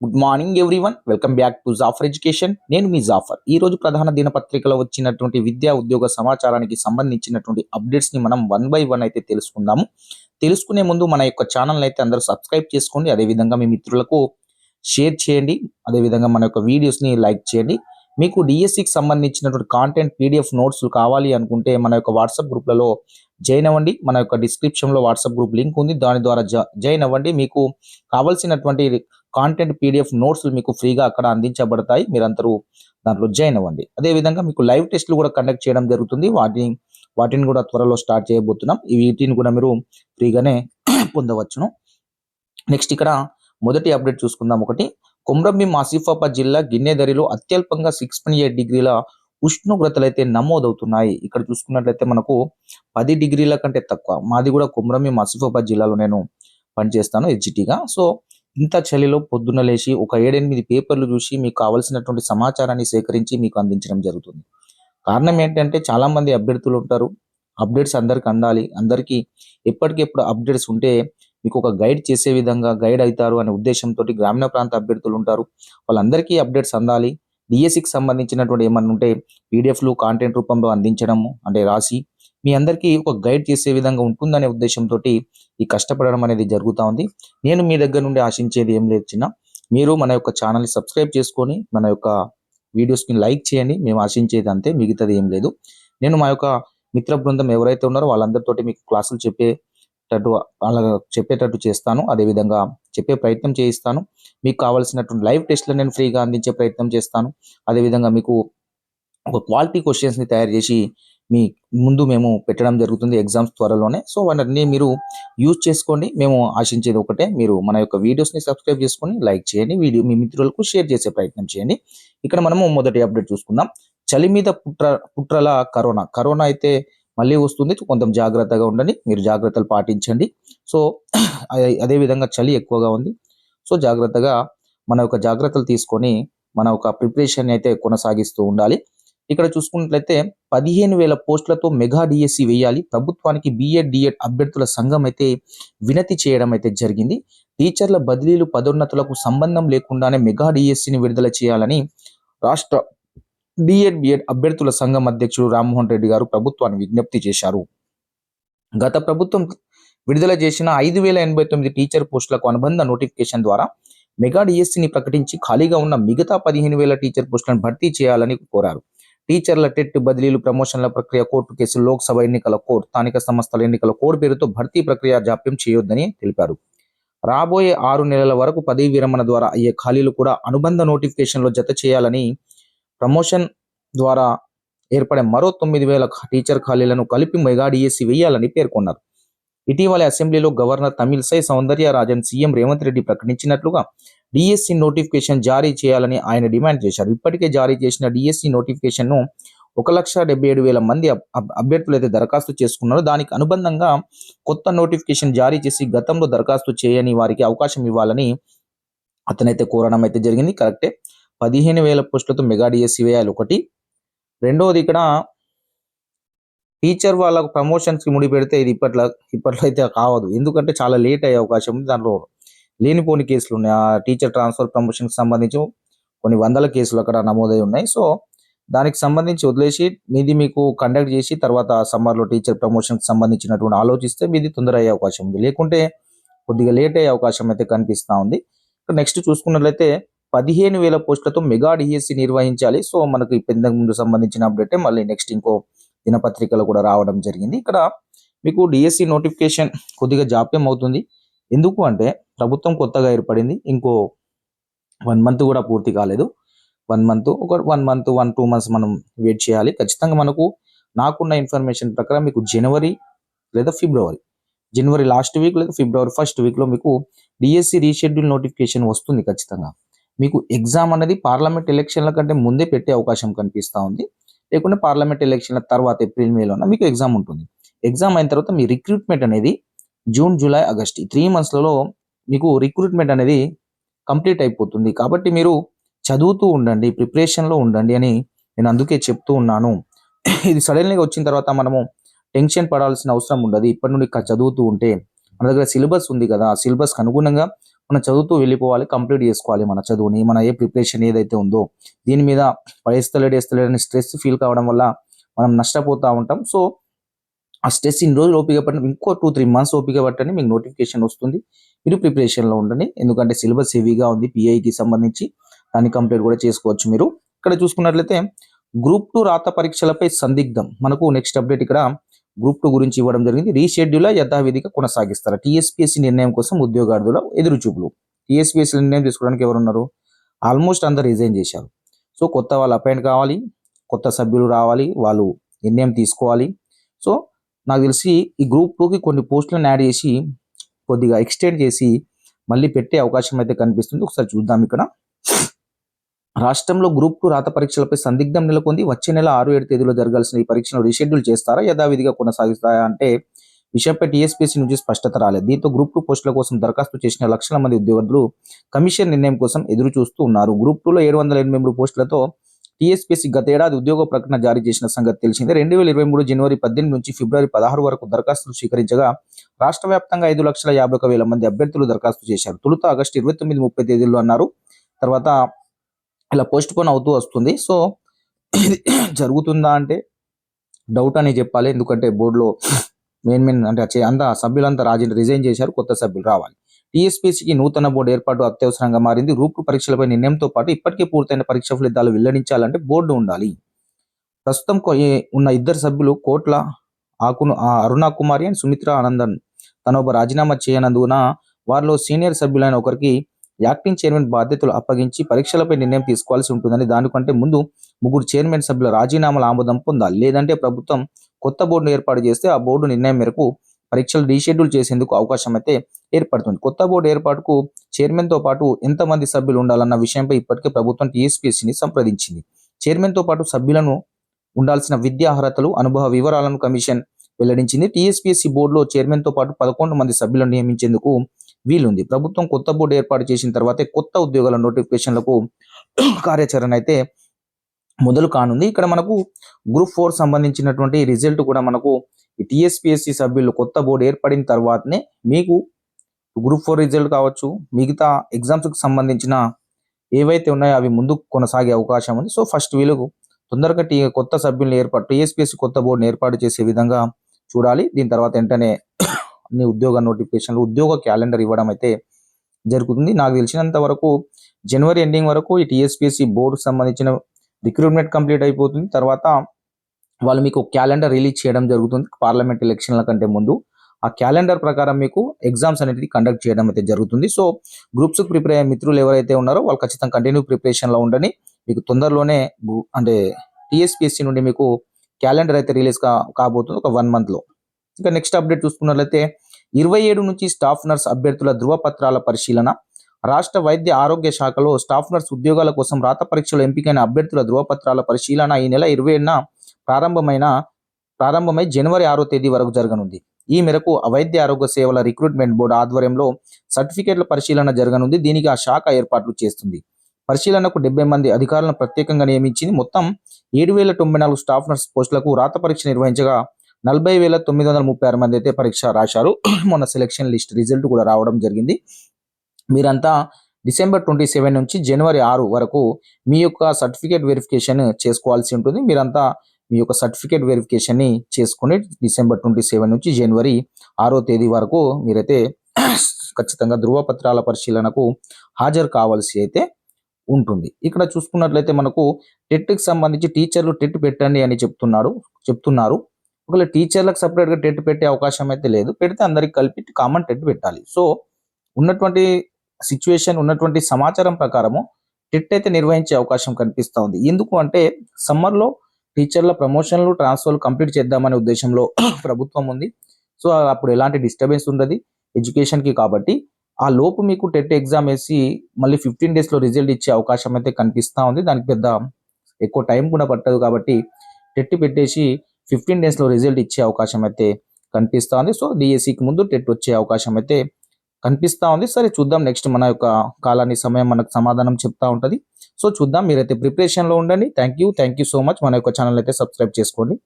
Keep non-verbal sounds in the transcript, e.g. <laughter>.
Good morning everyone welcome back to Jafar education నేను మీ జాఫర్ ఈ రోజు ప్రధాన దినపత్రికలో వచ్చినటువంటి విద్యా ఉద్యోగ సమాచారానికి సంబంధించినటువంటి అప్డేట్స్ని మనం వన్ బై వన్ అయితే తెలుసుకుందాము. తెలుసుకునే ముందు మన యొక్క ఛానల్ అయితే అందరూ సబ్స్క్రైబ్ చేసుకోండి. అదేవిధంగా మీ మిత్రులకు షేర్ చేయండి. అదేవిధంగా మన యొక్క వీడియోస్ని లైక్ చేయండి. మీకు డిఎస్సికి సంబంధించినటువంటి కాంటెంట్ పీడిఎఫ్ నోట్స్ కావాలి అనుకుంటే మన యొక్క వాట్సాప్ గ్రూప్లలో జాయిన్ అవ్వండి. మన యొక్క డిస్క్రిప్షన్లో వాట్సాప్ గ్రూప్ లింక్ ఉంది. దాని ద్వారా జాయిన్ అవ్వండి. మీకు కావాల్సినటువంటి కాంటెంట్ పీడిఎఫ్ నోట్స్ మీకు ఫ్రీగా అక్కడ అందించబడతాయి. మీరందరూ దాంట్లో జాయిన్ అవ్వండి. అదేవిధంగా మీకు లైవ్ టెస్ట్లు కూడా కండక్ట్ చేయడం జరుగుతుంది. వాటిని వాటిని కూడా త్వరలో స్టార్ట్ చేయబోతున్నాం. ఈ వీటిని కూడా మీరు ఫ్రీగానే <coughs> పొందవచ్చును. నెక్స్ట్ ఇక్కడ మొదటి అప్డేట్ చూసుకుందాం ఒకటి. కొమ్రంభీం ఆసిఫాబాద్ జిల్లా గిన్నెదరిలో అత్యల్పంగా సిక్స్ పాయింట్ ఎయిట్ డిగ్రీల ఉష్ణోగ్రతలు అయితే నమోదవుతున్నాయి. ఇక్కడ చూసుకున్నట్లయితే మనకు పది డిగ్రీల కంటే తక్కువ. మాది కూడా కొమ్రంభీం ఆసిఫాబాద్ జిల్లాలో నేను పనిచేస్తాను హెచ్జిటీగా సో ఇంత చలిలో పొద్దున్న లేచి ఒక ఏడెనిమిది పేపర్లు చూసి మీకు కావలసినటువంటి సమాచారాన్ని సేకరించి మీకు అందించడం జరుగుతుంది. కారణం ఏంటంటే చాలామంది అభ్యర్థులు ఉంటారు. అప్డేట్స్ అందరికి అందాలి. అందరికీ ఎప్పటికెప్పుడు అప్డేట్స్ ఉంటే మీకు ఒక గైడ్ చేసే విధంగా గైడ్ అవుతారు అనే ఉద్దేశంతో గ్రామీణ ప్రాంత అభ్యర్థులు ఉంటారు. వాళ్ళందరికీ అప్డేట్స్ అందాలి. డిఎస్సికి సంబంధించినటువంటి ఏమన్నా ఉంటే పీడిఎఫ్లు కాంటెంట్ రూపంలో అందించడము అంటే రాసి మీ అందరికీ ఒక గైడ్ చేసే విధంగా ఉంటుందనే ఉద్దేశంతో ఈ కష్టపడడం అనేది జరుగుతూ ఉంది. నేను మీ దగ్గర నుండి ఆశించేది ఏం లేదు చిన్న. మీరు మన యొక్క ఛానల్ని సబ్స్క్రైబ్ చేసుకొని మన యొక్క వీడియోస్ని లైక్ చేయండి. మేము ఆశించేది అంతే మిగతాది ఏం లేదు. నేను మా యొక్క మిత్ర బృందం ఎవరైతే ఉన్నారో వాళ్ళందరితోటి మీకు క్లాసులు చెప్పేటట్టు వాళ్ళ చెప్పేటట్టు చేస్తాను. అదేవిధంగా చెప్పే ప్రయత్నం చేయిస్తాను. మీకు కావాల్సినటువంటి లైవ్ టెస్ట్లు నేను ఫ్రీగా అందించే ప్రయత్నం చేస్తాను. అదేవిధంగా మీకు ఒక క్వాలిటీ క్వశ్చన్స్ని తయారు చేసి మీ ముందు మేము పెట్టడం జరుగుతుంది ఎగ్జామ్స్ త్వరలోనే. సో వాటిని మీరు యూజ్ చేసుకోండి. మేము ఆశించేది ఒకటే మీరు మన యొక్క వీడియోస్ని సబ్స్క్రైబ్ చేసుకొని లైక్ చేయండి. వీడియో మీ మిత్రులకు షేర్ చేసే ప్రయత్నం చేయండి. ఇక్కడ మనము మొదటి అప్డేట్ చూసుకుందాం. చలి మీద పుట్ర పుట్రల కరోనా. కరోనా అయితే మళ్ళీ వస్తుంది. కొంచెం జాగ్రత్తగా ఉండండి. మీరు జాగ్రత్తలు పాటించండి. సో అదేవిధంగా <clears throat> అదే విధంగా చలి ఎక్కువగా ఉంది. సో జాగ్రత్తగా మన యొక్క జాగ్రత్తలు తీసుకొని మన ఒక ప్రిపరేషన్ అయితే కొనసాగిస్తూ ఉండాలి. ఇక్కడ చూసుకున్నట్లయితే పదిహేను వేల పోస్టులతో మెగా డిఎస్సి వేయాలి. ప్రభుత్వానికి బిఎడ్ డిఎడ్ అభ్యర్థుల సంఘం అయితే వినతి చేయడం అయితే జరిగింది. టీచర్ల బదిలీలు పదోన్నతులకు సంబంధం లేకుండానే మెగా డిఎస్సిని విడుదల చేయాలని రాష్ట్ర డిఎడ్ బిఎడ్ అభ్యర్థుల సంఘం అధ్యక్షుడు రామ్మోహన్ రెడ్డి గారు ప్రభుత్వాన్ని విజ్ఞప్తి చేశారు. గత ప్రభుత్వం విడుదల చేసిన ఐదు వేల ఎనభై తొమ్మిది టీచర్ పోస్టులకు అనుబంధ నోటిఫికేషన్ ద్వారా మెగా డిఎస్సిని ప్రకటించి ఖాళీగా ఉన్న మిగతా పదిహేను వేల టీచర్ పోస్టులను భర్తీ చేయాలని కోరారు. టీచర్ల టెట్ బదిలీలు ప్రమోషన్ల ప్రక్రియ కోర్టు కేసు లోక్సభ ఎన్నికల కోడ్ స్థానిక సంస్థల ఎన్నికల కోడ్ పేరుతో భర్తీ ప్రక్రియ జాప్యం చేయొద్దని తెలిపారు. రాబోయే ఆరు నెలల వరకు పదవి విరమణ ద్వారా అయ్యే ఖాళీలు కూడా అనుబంధ నోటిఫికేషన్లో జత చేయాలని ప్రమోషన్ ద్వారా ఏర్పడే మరో తొమ్మిది వేల టీచర్ ఖాళీలను కలిపి మెగా డిఎస్సి వేయాలని పేర్కొన్నారు. ఇటీవల అసెంబ్లీలో గవర్నర్ తమిళసై సౌందర్యరాజన్ సీఎం రేవంత్ రెడ్డి ప్రకటించినట్లుగా డిఎస్సి నోటిఫికేషన్ జారీ చేయాలని ఆయన డిమాండ్ చేశారు. ఇప్పటికే జారీ చేసిన డిఎస్సి నోటిఫికేషన్ను ఒక లక్ష డెబ్బై ఏడు వేల మంది అబ్- అభ్యర్థులు అయితే దరఖాస్తు చేసుకున్నారు. దానికి అనుబంధంగా కొత్త నోటిఫికేషన్ జారీ చేసి గతంలో దరఖాస్తు చేయని వారికి అవకాశం ఇవ్వాలని అతనైతే కోరడం అయితే జరిగింది. కరెక్టే. పదిహేను వేల పోస్టులతో మెగా డిఎస్సి వేయాలి ఒకటి. రెండవది ఇక్కడ టీచర్ వాళ్ళకు ప్రమోషన్స్కి ముడి పెడితే ఇది ఇప్పట్లో ఇప్పట్లో అయితే కావదు. ఎందుకంటే చాలా లేట్ అయ్యే అవకాశం ఉంది. దాంట్లో లేనిపోని కేసులు ఉన్నాయి. ఆ టీచర్ ట్రాన్స్ఫర్ ప్రమోషన్కి సంబంధించి కొన్ని వందల కేసులు అక్కడ నమోదై ఉన్నాయి. సో దానికి సంబంధించి వదిలేసి మీది మీకు కండక్ట్ చేసి తర్వాత సమ్మర్లో టీచర్ ప్రమోషన్కి సంబంధించినటువంటి ఆలోచిస్తే మీది తొందర అయ్యే అవకాశం ఉంది. లేకుంటే కొద్దిగా లేట్ అయ్యే అవకాశం అయితే కనిపిస్తా ఉంది. నెక్స్ట్ చూసుకున్నట్లయితే పదిహేను వేల పోస్టులతో మెగా డిఎస్సి నిర్వహించాలి. సో మనకు ఇంతకు ముందు సంబంధించిన అప్డేట్. మళ్ళీ నెక్స్ట్ ఇంకో దినపత్రికలు కూడా రావడం జరిగింది. ఇక్కడ మీకు డిఎస్సి నోటిఫికేషన్ కొద్దిగా జాప్యం అవుతుంది. ఎందుకు అంటే ప్రభుత్వం కొత్తగా ఏర్పడింది ఇంకో వన్ మంత్ కూడా పూర్తి కాలేదు. వన్ మంత్ ఒక one month one two months మనం వెయిట్ చేయాలి. ఖచ్చితంగా మనకు నాకున్న ఇన్ఫర్మేషన్ ప్రకారం మీకు జనవరి లేదా ఫిబ్రవరి జనవరి లాస్ట్ వీక్ లేదా ఫిబ్రవరి ఫస్ట్ వీక్లో మీకు డిఎస్సి రీషెడ్యూల్ నోటిఫికేషన్ వస్తుంది ఖచ్చితంగా. మీకు ఎగ్జామ్ అనేది పార్లమెంట్ ఎలక్షన్ల కంటే ముందే పెట్టే అవకాశం కనిపిస్తూ ఉంది. లేకుంటే పార్లమెంట్ ఎలక్షన్ల తర్వాత ఏప్రిల్ మేలోన మీకు ఎగ్జామ్ ఉంటుంది. ఎగ్జామ్ అయిన తర్వాత మీ రిక్రూట్మెంట్ అనేది జూన్ జూలై ఆగస్ట్ ఈ త్రీ మంత్స్లలో మీకు రిక్రూట్మెంట్ అనేది కంప్లీట్ అయిపోతుంది. కాబట్టి మీరు చదువుతూ ఉండండి ప్రిపరేషన్లో ఉండండి అని నేను అందుకే చెప్తూ ఉన్నాను. ఇది సడన్లీగా వచ్చిన తర్వాత మనము టెన్షన్ పడాల్సిన అవసరం ఉండదు. ఇప్పటి నుండి చదువుతూ ఉంటే మన దగ్గర సిలబస్ ఉంది కదా ఆ సిలబస్కి అనుగుణంగా మనం చదువుతూ వెళ్ళిపోవాలి కంప్లీట్ చేసుకోవాలి మన చదువుని మన ఏ ప్రిపరేషన్ ఏదైతే ఉందో. దీని మీద పడేస్తలేడు వేస్తలేడు అని స్ట్రెస్ ఫీల్ కావడం వల్ల మనం నష్టపోతూ ఉంటాం. సో ఆ స్ట్రెస్ ఇన్ని రోజులు ఓపిక పట్టండి ఇంకో టూ త్రీ మంత్స్ ఓపిక పట్టండి మీకు నోటిఫికేషన్ వస్తుంది. మీరు ప్రిపరేషన్లో ఉండండి. ఎందుకంటే సిలబస్ హెవీగా ఉంది పిఐకి సంబంధించి. దాన్ని కంప్లీట్ కూడా చేసుకోవచ్చు మీరు. ఇక్కడ చూసుకున్నట్లయితే గ్రూప్ టూ రాత పరీక్షలపై సందిగ్ధం. మనకు నెక్స్ట్ అప్డేట్ ఇక్కడ గ్రూప్ టూ గురించి ఇవ్వడం జరిగింది. రీషెడ్యూల్ యథావిధిగా కొనసాగిస్తారు? టీఎస్పీఎస్సీ నిర్ణయం కోసం ఉద్యోగార్థుల ఎదురుచూపులు. టీఎస్పీఎస్సీ నిర్ణయం తీసుకోవడానికి ఎవరున్నారు? ఆల్మోస్ట్ అందరు రిజైన్ చేశారు. సో కొత్త వాళ్ళు అపాయింట్ కావాలి కొత్త సభ్యులు రావాలి వాళ్ళు నిర్ణయం తీసుకోవాలి. సో నాకు తెలిసి ఈ గ్రూప్ టూకి కొన్ని పోస్టులను యాడ్ చేసి కొద్దిగా ఎక్స్టెండ్ చేసి మళ్ళీ పెట్టే అవకాశం అయితే కనిపిస్తుంది. ఒకసారి చూద్దాం ఇక్కడ. రాష్ట్రంలో గ్రూప్ టూ రాత పరీక్షలపై సందిగ్ధం నెలకొంది. వచ్చే నెల ఆరు ఏడు తేదీలో జరగాల్సిన ఈ పరీక్షను రీషెడ్యూల్ చేస్తారా? యథావిధిగా కొనసాగిస్తాయా అంటే విషయంపై టీఎస్పీసీ నుంచి స్పష్టత రాలేదు. దీంతో గ్రూప్ టూ పోస్టుల కోసం దరఖాస్తు చేసిన లక్షల మంది ఉద్యోగులు కమిషన్ నిర్ణయం కోసం ఎదురు చూస్తూ ఉన్నారు గ్రూప్ టూలో ఏడు వందల ఎనభై మూడు పోస్టులతో టీఎస్పీసీ గత ఏడాది ఉద్యోగ ప్రకటన జారీ చేసిన సంగతి తెలిసిందే. రెండు వేల ఇరవై మూడు జనవరి పద్దెనిమిది నుంచి ఫిబ్రవరి పదహారు వరకు దరఖాస్తులు స్వీకరించగా రాష్ట్ర వ్యాప్తంగా ఐదు లక్షల యాభై ఒక వేల మంది అభ్యర్థులు దరఖాస్తు చేశారు. తొలుత ఆగస్టు ఇరవై తొమ్మిది ముప్పై తేదీల్లో అన్నారు. తర్వాత ఇలా పోస్ట్ పోన్ అవుతూ వస్తుంది. సో ఇది జరుగుతుందా అంటే డౌట్ అని చెప్పాలి. ఎందుకంటే బోర్డులో మెయిన్ మెయిన్ అంటే అంత అంతా సభ్యులంతా రాజీ రిజైన్ చేశారు. కొత్త సభ్యులు రావాలి. టీఎస్పీసీకి నూతన బోర్డు ఏర్పాటు అత్యవసరంగా మారింది. రూపు పరీక్షలపై నిర్ణయంతో పాటు ఇప్పటికే పూర్తయిన పరీక్ష ఫలితాలు వెల్లడించాలంటే బోర్డు ఉండాలి. ప్రస్తుతం ఉన్న ఇద్దరు సభ్యులు కోట్ల ఆకును ఆ అరుణ కుమారి అండ్ సుమిత్ర ఆనందన్. తన ఒక రాజీనామా చేయనందున వారిలో సీనియర్ సభ్యులైన ఒకరికి యాక్టింగ్ చైర్మన్ బాధ్యతలు అప్పగించి పరీక్షలపై నిర్ణయం తీసుకోవాల్సి ఉంటుందని దానికంటే ముందు ముగ్గురు చైర్మన్ సభ్యుల రాజీనామాల ఆమోదం పొందాలి. లేదంటే ప్రభుత్వం కొత్త బోర్డును ఏర్పాటు చేస్తే ఆ బోర్డు నిర్ణయం మేరకు పరీక్షలు రీషెడ్యూల్ చేసేందుకు అవకాశం అయితే ఏర్పడుతుంది. కొత్త బోర్డు ఏర్పాటుకు చైర్మన్తో పాటు ఎంతమంది సభ్యులు ఉండాలన్న విషయంపై ఇప్పటికే ప్రభుత్వం టీఎస్పీఎస్సీని సంప్రదించింది. చైర్మన్తో పాటు సభ్యులను ఉండాల్సిన విద్యా అర్హతలు అనుభవ వివరాలను కమిషన్ వెల్లడించింది. టీఎస్పీఎస్సీ బోర్డులో చైర్మన్తో పాటు పదకొండు మంది సభ్యులను నియమించేందుకు వీలుంది. ప్రభుత్వం కొత్త బోర్డు ఏర్పాటు చేసిన తర్వాతే కొత్త ఉద్యోగాల నోటిఫికేషన్లకు కార్యాచరణ అయితే మొదలు కానుంది. ఇక్కడ మనకు గ్రూప్ ఫోర్ సంబంధించినటువంటి రిజల్ట్ కూడా మనకు టీఎస్పిఎస్సి సభ్యులు కొత్త బోర్డు ఏర్పడిన తర్వాతనే మీకు గ్రూప్ ఫోర్ రిజల్ట్ కావచ్చు. మిగతా ఎగ్జామ్స్కి సంబంధించిన ఏవైతే ఉన్నాయో అవి ముందుకు కొనసాగే అవకాశం ఉంది. సో ఫస్ట్ వీళ్ళకు తొందరగా టీ కొత్త సభ్యులను ఏర్పాటు టీఎస్పీఎస్సీ కొత్త బోర్డును ఏర్పాటు చేసే విధంగా చూడాలి. దీని తర్వాత వెంటనే అన్ని ఉద్యోగ నోటిఫికేషన్లు ఉద్యోగ క్యాలెండర్ ఇవ్వడం అయితే జరుగుతుంది. నాకు తెలిసినంత వరకు జనవరి ఎండింగ్ వరకు ఈ టీఎస్పీఎస్సీ బోర్డుకు సంబంధించిన రిక్రూట్మెంట్ కంప్లీట్ అయిపోతుంది. తర్వాత వాళ్ళు మీకు క్యాలెండర్ రిలీజ్ చేయడం జరుగుతుంది. పార్లమెంట్ ఎలక్షన్ల కంటే ముందు. ఆ క్యాలెండర్ ప్రకారం మీకు ఎగ్జామ్స్ అనేది కండక్ట్ చేయడం అయితే జరుగుతుంది. సో గ్రూప్స్ ప్రిపేర్ అయ్యే మిత్రులు ఎవరైతే ఉన్నారో వాళ్ళు ఖచ్చితంగా కంటిన్యూ ప్రిపరేషన్లో ఉండని మీకు తొందరలోనే అంటే టీఎస్పీఎస్సీ నుండి మీకు క్యాలెండర్ అయితే రిలీజ్ కా కాబోతుంది ఒక వన్ మంత్లో ఇంకా నెక్స్ట్ అప్డేట్ చూసుకున్నట్లయితే ఇరవై ఏడు నుంచి స్టాఫ్ నర్స్ అభ్యర్థుల ధృవపత్రాల పరిశీలన. రాష్ట్ర వైద్య ఆరోగ్య శాఖలో స్టాఫ్ నర్స్ ఉద్యోగాల కోసం రాత పరీక్షలో ఎంపికైన అభ్యర్థుల ధృవపత్రాల పరిశీలన ఈ నెల ఇరవై ఏడున ప్రారంభమైన ప్రారంభమై జనవరి ఆరో తేదీ వరకు జరగనుంది. ఈ మేరకు వైద్య ఆరోగ్య సేవల రిక్రూట్మెంట్ బోర్డు ఆధ్వర్యంలో సర్టిఫికేట్ల పరిశీలన జరగనుంది. దీనికి ఆ శాఖ ఏర్పాట్లు చేస్తుంది. పరిశీలనకు డెబ్బై మంది అధికారులను ప్రత్యేకంగా నియమించింది. మొత్తం ఏడు వేల తొంభై నాలుగు స్టాఫ్ నర్స్ పోస్టులకు రాత పరీక్ష నిర్వహించగా నలభై వేల తొమ్మిది వందల ముప్పై ఆరు మంది అయితే పరీక్ష రాశారు. మొన్న సెలక్షన్ లిస్ట్ రిజల్ట్ కూడా రావడం జరిగింది. మీరంతా డిసెంబర్ ట్వంటీ సెవెన్ నుంచి జనవరి ఆరు వరకు మీ యొక్క సర్టిఫికేట్ వెరిఫికేషన్ చేసుకోవాల్సి ఉంటుంది. మీరంతా మీ యొక్క సర్టిఫికేట్ వెరిఫికేషన్ని చేసుకుని డిసెంబర్ ట్వంటీ సెవెన్ నుంచి జనవరి ఆరో తేదీ వరకు మీరైతే <clears throat> ఖచ్చితంగా ధృవపత్రాల పరిశీలనకు హాజరు కావాల్సి అయితే ఉంటుంది. ఇక్కడ చూసుకున్నట్లయితే మనకు టెట్కి సంబంధించి టీచర్లు టెట్ పెట్టండి అని చెప్తున్నాడు చెప్తున్నారు. ఒకవేళ టీచర్లకు సపరేట్గా టెట్ పెట్టే అవకాశం అయితే లేదు. పెడితే అందరికి కలిపి కామన్ టెట్ పెట్టాలి. సో ఉన్నటువంటి సిచ్యువేషన్ ఉన్నటువంటి సమాచారం ప్రకారము టెట్ అయితే నిర్వహించే అవకాశం కనిపిస్తూ ఉంది. ఎందుకు అంటే సమ్మర్లో టీచర్ల ప్రమోషన్లు ట్రాన్స్ఫర్లు కంప్లీట్ చేద్దామనే ఉద్దేశంలో <clears throat> ప్రభుత్వం ఉంది. సో అప్పుడు ఎలాంటి డిస్టర్బెన్స్ ఉండదు ఎడ్యుకేషన్కి కాబట్టి. ఆ లోపు మీకు టెట్ ఎగ్జామ్ వేసి మళ్ళీ ఫిఫ్టీన్ డేస్లో రిజల్ట్ ఇచ్చే అవకాశం అయితే కనిపిస్తూ ఉంది. దానికి పెద్ద ఎక్కువ టైం కూడా పట్టదు కాబట్టి టెట్ పెట్టేసి ఫిఫ్టీన్ డేస్లో రిజల్ట్ ఇచ్చే అవకాశం అయితే కనిపిస్తూ ఉంది. సో డిఎస్సికి ముందు టెట్ వచ్చే అవకాశం అయితే కనిపిస్తా ఉంది. సరే చూద్దాం నెక్స్ట్ మన యొక్క కాలాన్ని సమయం మనకు సమాధానం చెప్తా ఉంటుంది. సో చూద్దాం. మీరైతే ప్రిపరేషన్లో ఉండండి. Thank you thank you so much. మన యొక్క ఛానల్ అయితే సబ్స్క్రైబ్ చేసుకోండి.